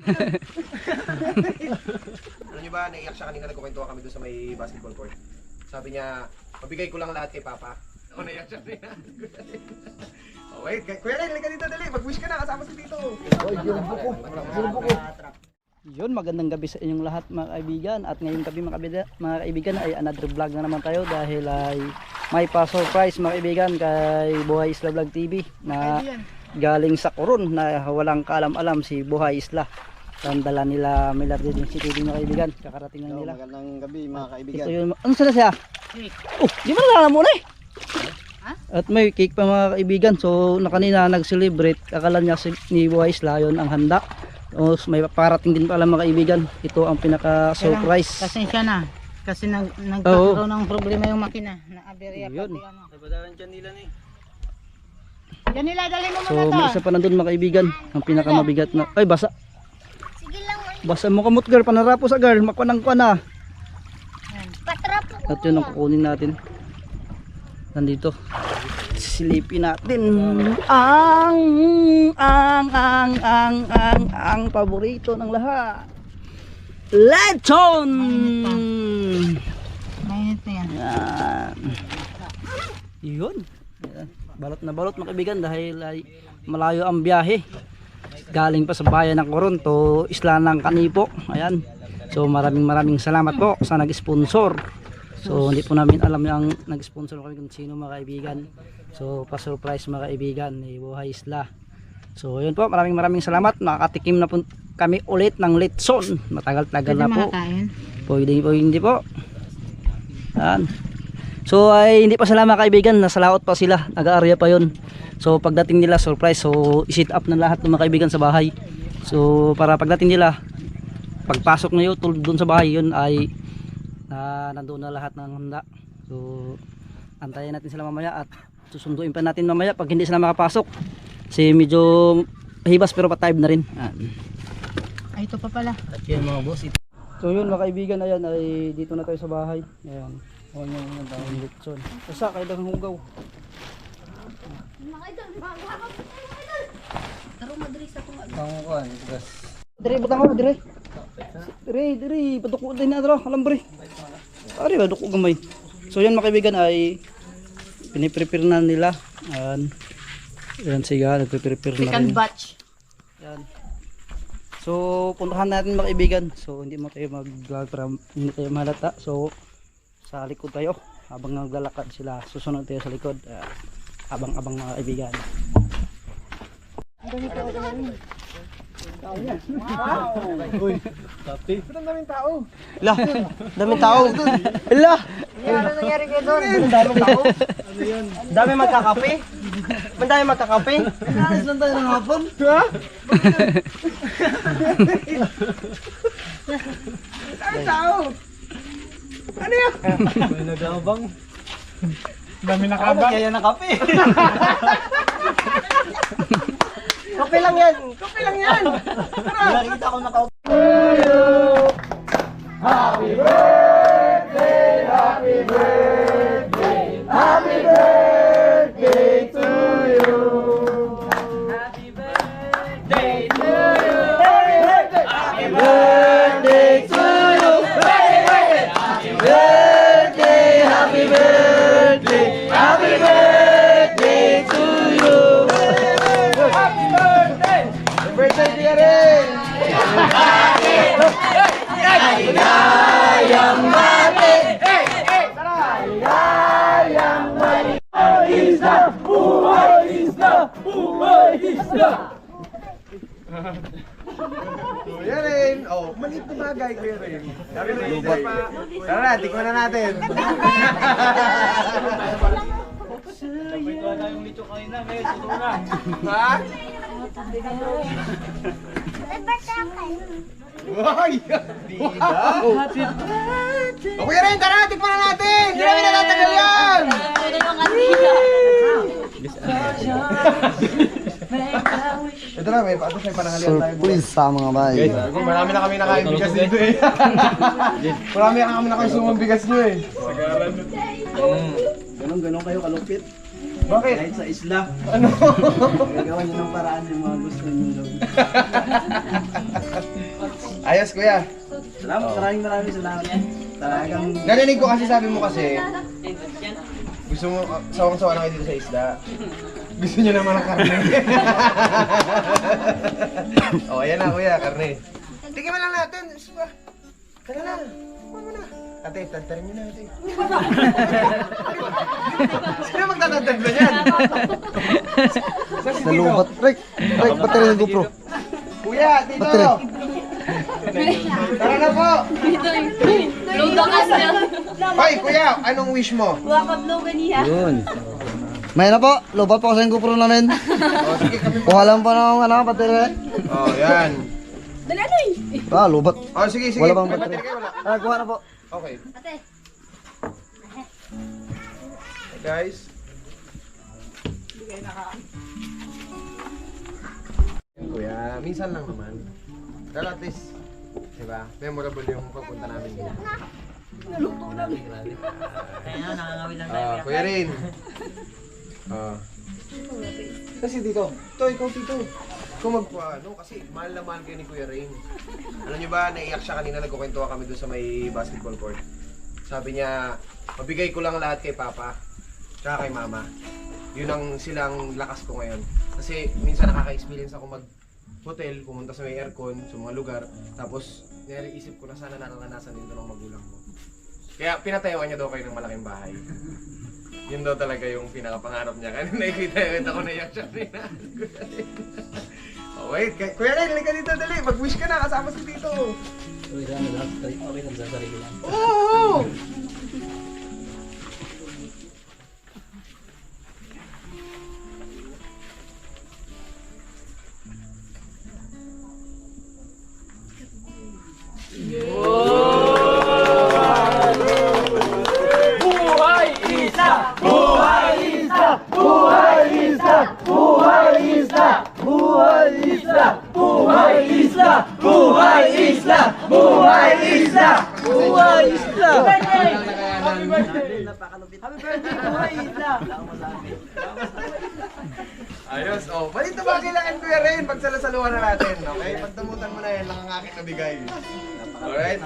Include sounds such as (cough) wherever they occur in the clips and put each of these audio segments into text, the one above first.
(laughs) Alam niyo ba, naiyak siya kanina nagkukwentuhan kami doon sa may basketball court. Sabi niya, mabigay ko lang lahat kay Papa. Ako (laughs) naiyak siya kanina. (laughs) oh, wait, Kuya Ren, halika dito dali. Mag-wish ka na kasama si Tito. Yun, magandang gabi sa inyong lahat mga kaibigan At ngayong gabi mga kaibigan, mga kaibigan ay another vlog na naman tayo Dahil ay may pa-surprise mga kaibigan kay Buhay Isla Vlog TV Na galing sa Coron na walang kaalam-alam si Buhay Isla Ang dala nila Miller din si mga kaibigan Kakarating lang nila Magandang gabi mga kaibigan. Ito yun, ano sila siya? Oh, di ba nalala mo na eh? At may cake pa mga kaibigan So na kanina nag-celebrate Akala niya si, ni Buhay Isla yun ang handa o may parating din pala mga kaibigan. Ito ang pinaka-surprise. Pasensya na. Kasi nag, nagkakaroon ng problema yung makina. Na-aberya Yun. pati ano. Nabadalan dyan nila ni. Yan nila, dalhin mo So muna may to. isa pa nandun mga kaibigan. Ang pinakamabigat na. Ay basa. Basa mo kamot girl. Panarapo sa girl. Makwanang kwa na. patrap ko. At yun ang kukunin natin. Nandito. Silipin natin. Ang, ang, ang, ang, ang, ang paborito ng lahat. Lechon! Mainit na yan. Yan. Yun. Balot na balot mga kaibigan dahil ay malayo ang biyahe. Galing pa sa bayan ng Coron to Isla ng Kanipo. Ayan. So maraming maraming salamat po sa nag-sponsor. So hindi po namin alam yung nag-sponsor kami kung sino mga kaibigan. So pa-surprise mga kaibigan ni Buhay Isla. So yun po maraming maraming salamat. Nakakatikim na po kami ulit ng litson. Matagal-tagal na po. Pwede po hindi po. Yan. So ay hindi pa sila mga kaibigan, nasa laot pa sila, nag-aarya pa yon. So pagdating nila surprise, so i-sit up ng lahat ng mga kaibigan sa bahay. So para pagdating nila, pagpasok na yun doon sa bahay yun ay na nandoon na lahat ng handa. So antayin natin sila mamaya at susunduin pa natin mamaya pag hindi sila makapasok. Kasi medyo hibas pero pa-time na rin. Ay, ito pa pala. At yan mga boss. Ito. So yun mga kaibigan, ayan ay dito na tayo sa bahay. Ayan. Ayan yung mga dahon litson. Basta kayo dagang hugaw. Pangkuhan. Gas. Dire butang ako dire. Dire dire paduko din na dro, alam bre. Ari ba duko gamay. So yan mga kaibigan ay piniprepare na nila. Ayan. Ayan siya, nagpe-prepare na Second rin. batch. Yan. So, puntahan natin mga kaibigan. So, hindi mo tayo mag-vlog para hindi tayo malata. So, sa likod tayo. Habang naglalakad sila, susunod tayo sa likod. Ah, abang-abang mga kaibigan. Lah, daming tao. Lah. Ano nangyari kayo doon? Daming tao. Dami magkakape. Mandami magkakape. Alis lang tayo ng hapon. Ha? May nagabang. Dami na Ako kaya na kape. (laughs) kape lang yan. Kape lang yan. Nakita ko naka Kuya Ren. Oh, maliit na bagay, Kuya Ren. Sabi na yun pa. Tara na, tikman na natin. Ha? Ay! (laughs) Wow! Oh, Kuya Ren, tara, tikman na natin! Hindi namin natatagal yan! Ito na, may patos may panahalian tayo. Surprise sa mga bay. Marami na kami nakain bigas dito eh. (laughs) Marami na kami nakasumang bigas nyo eh. Ganon, ganon kayo kalupit. Bakit? Kahit sa isla. Ano? Gagawa niyo ng paraan yung mga gusto niyo. (laughs) Ayos kuya. Salamat, maraming maraming salamat yan. Talagang Narinig ko kasi sabi mo kasi, gusto mo, uh, sawang-sawa na kayo dito sa isda. (laughs) Gusto niyo naman ng karne. (laughs) oh, ayan na kuya, karne. Tingnan mo lang natin. Gusto ba? Tara na. Kuha mo na. Ate, tantarin niyo na ate. (laughs) Sino magtatantad ba yan? Nalubat. Rick, Rick, battery ng GoPro. Kuya, dito. Tara na po. Hoy, kuya, anong wish mo? Yun. May na po, lubat po kasi yung GoPro namin. Oh, sige, kami po. Kuha lang po ng ano, battery. Oh, yan. Ah, lubat. Oh, sige, sige. Wala bang battery? wala? Ah, kuha na po. Okay. Hey guys. Yan, Kuya, minsan lang naman. Pero at least, di ba, memorable yung pagpunta namin dito. Kaya na, nakangawin lang Ah, Kuya Rin. Ah. Kasi dito, to, ikaw dito. Ikaw magpaano, kasi mahal na mahal kayo ni Kuya Rain. Alam niyo ba, naiyak siya kanina, nagkukwentuhan kami doon sa may basketball court. Sabi niya, mabigay ko lang lahat kay Papa, tsaka kay Mama. Yun ang silang lakas ko ngayon. Kasi minsan nakaka-experience ako mag hotel, pumunta sa may aircon, sa mga lugar, tapos naiisip ko na sana naranasan din doon ng magulang mo. Kaya pinatayawan niya daw kayo ng malaking bahay. Yun daw talaga yung pinakapangarap niya. Kanina (laughs) nakikita yun ako na iyak siya kanina. oh, wait, Kuya Ren, halika dito, dali. Mag-wish ka na, kasama si Tito. Okay lang, okay lang sa sarili lang. Oo! (laughs) Ayos, oh. Balit na bagay lang Kuya Ren. Pagsalasaluhan na natin, okay? Pagdamutan mo na yan, lang ang aking nabigay. Alright?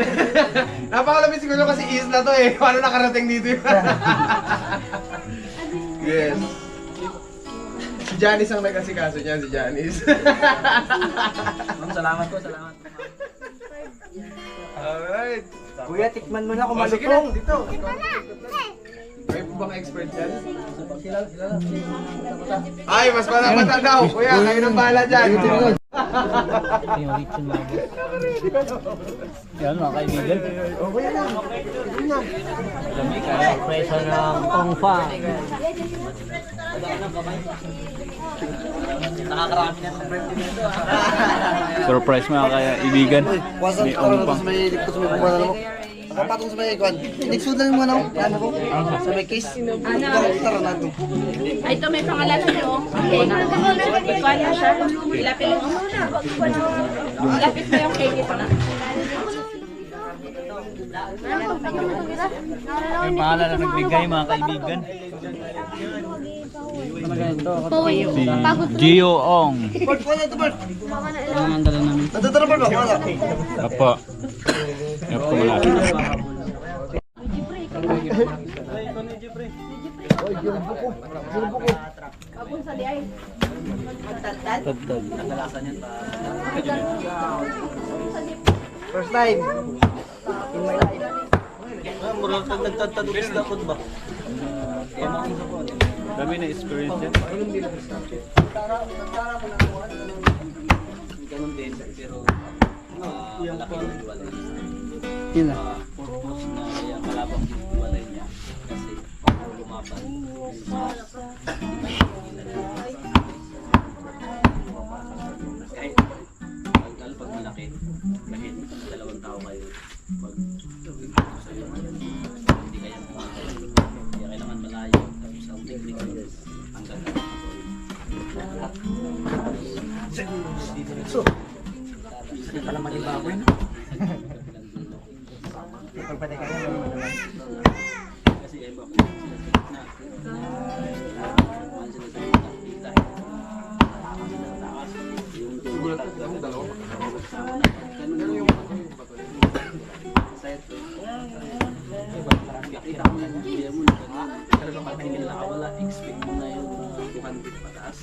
(laughs) Napakalapit siguro kasi isla to eh. (laughs) Paano nakarating dito yun? yes. Si Janice ang nag-asikaso niyan, si Janice. Ma'am, salamat po, salamat Kuya, tikman mo na kung Oh, sige na, dito. May po bang expert dyan? Ay, mas malamata daw. Kuya, kayo nang bahala dyan. Yung. Yan mga kaibigan. Dami kaya presyo ng Ongfa. Nakakarami na sa birthday nito. Surprise mga kaya ibigan. Wasan May ka rin ongpa. sa may sa may buwan mo. Nakapatong sa may kwan. Nixud lang muna ako. Ano ko? Sa may case. Tara natin. Ay, ito may pangalan na siya, oh. Okay. Ikuha na siya. Ilapit mo. Ilapit mo yung cake ito na. May pangalan na nagbigay mga kaibigan. Gio Ong. Na ito, Bart. Ang dala namin. Na. Apo. Yan po mula. Tagtag. Nakalasan yan pa. First time. Murang tag nagtagtag isda po ba? Dami na experience yan. Ganun din, pero ah, malaki yung hiwalay. Yun na. Ah, purpose na kaya malabang yung hiwalay niya kasi pag lumaban. Kahit pag malaki, kahit dalawang tao kayo, So, Saan pala maging baboy na? Kasi ko na yung 200 pataas.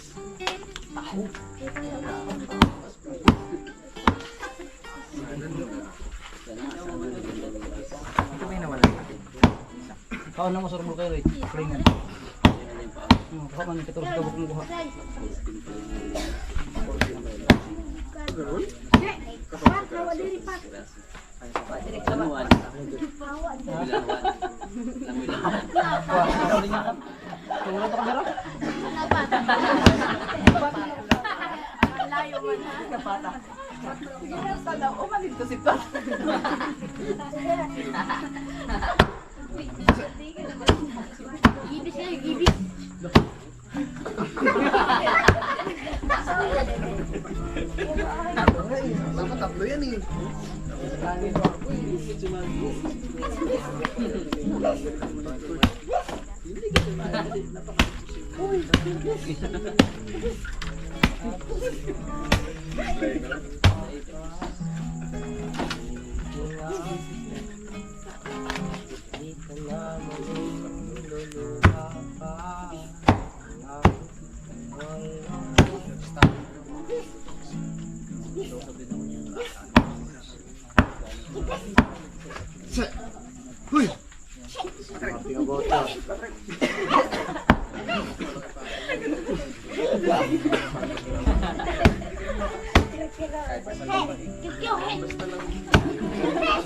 Ako. Ito yung nawala? Kaon na mo sa rumor kayo, Ray. Pringan. Hmm, Kaon man, katuros ka bukong kuha. Gibis kayo, gibis. Dapat tatlo yan eh. Uy,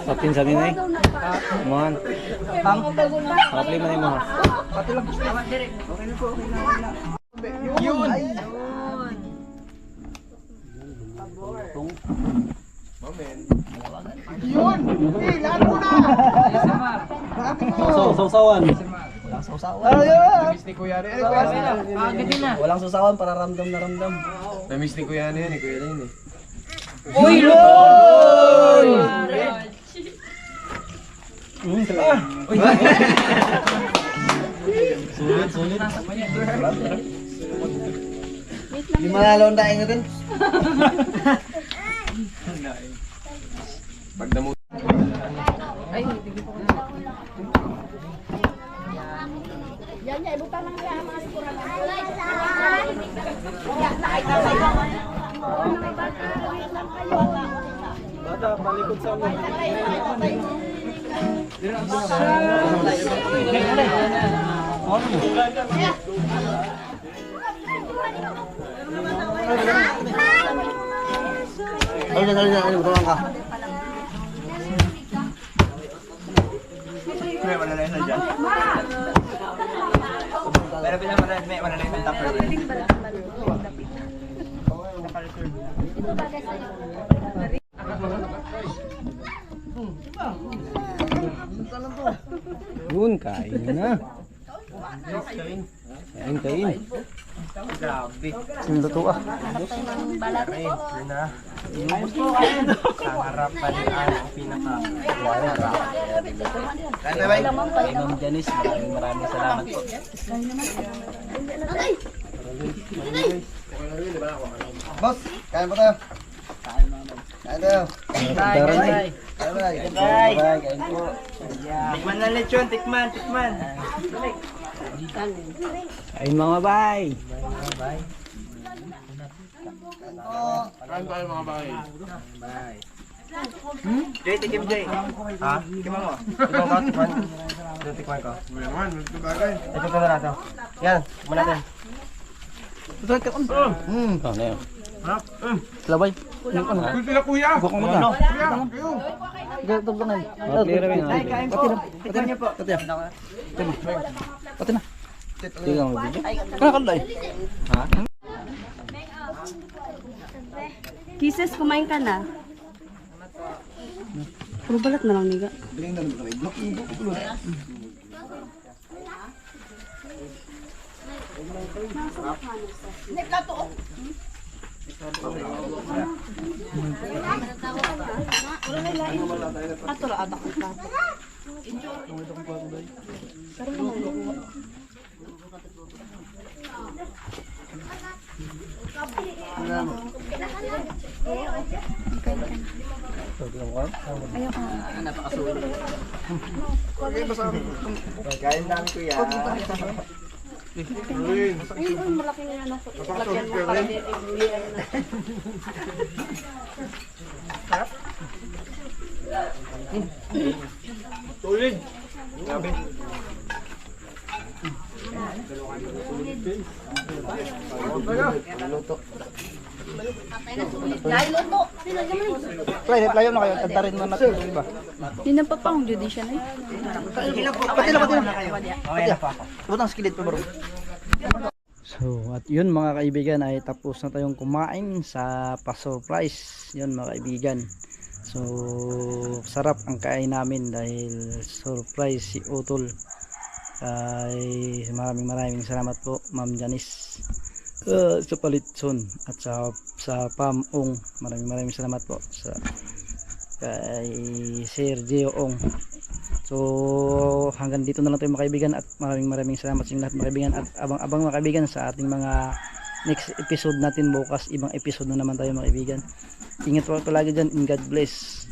Patin sa ninay. Mohon. Ang Kapli man mo. So, sausawan. Walang sausawan. Ano yun? Namiss ni Kuya Rin. Rin. Walang sausawan para ramdam na ramdam. Namiss ni Kuya Rin yan eh. Kuya Rin eh. Uy, Lord! Sulit, sulit. Di manalo ang daing natin. Pagdamot. Yan, yan. Ibutan lang yan. Mga sikuran. Ano na, ano na, ano na, ka. Yun, kain na. Kain, kain. Sino luto ah? Kaya ba? Ma'am Janice, maraming maraming salamat po. Boss, kain po tayo. Kain ma'am. Kain tayo. Kain tayo. Kain tayo. Bye. Bye. Kain po. Tikman na lechon, tikman, tikman. Kain mga bay. Kain tayo mga bahay. Jay, tikim Jay. Ha? Tikim mo. Tikman ko, tikman. Ito, tikman ko. Mayaman, ito bagay. Ito ko na natin. Yan, tikman natin. Hmm. Oh, na yun. Labay. Yung ano? Kuya sila kuya. Bukong mo na. Kuya, kayo. Kapli rin. Ay, kain po. Pati na. Pati na. Tingnan mo video. Kanakalay. Kisses, kumain ka na. Puro balat na lang, niga. Ato ra abak ang plato. Kain namin kuya. Ayun, malaki nga na. Lagyan mo pala din. Play, play na kayo. Kantarin mo natin, di ba? Di na pa pa ang judicial eh. Pati na, pati na. Pati na. Butang skillet pa bro. So, at yun mga kaibigan ay tapos na tayong kumain sa pa-surprise. Yun mga kaibigan. So, sarap ang kain namin dahil surprise si Utol. Ay maraming maraming salamat po Ma'am Janice uh, sa Palitson at sa sa Pamong. Maraming maraming salamat po sa kay Sir Gio Ong. So hanggang dito na lang tayo mga kaibigan at maraming maraming salamat sa inyo lahat mga kaibigan at abang-abang mga kaibigan sa ating mga next episode natin bukas ibang episode na naman tayo mga kaibigan ingat po palagi dyan and God bless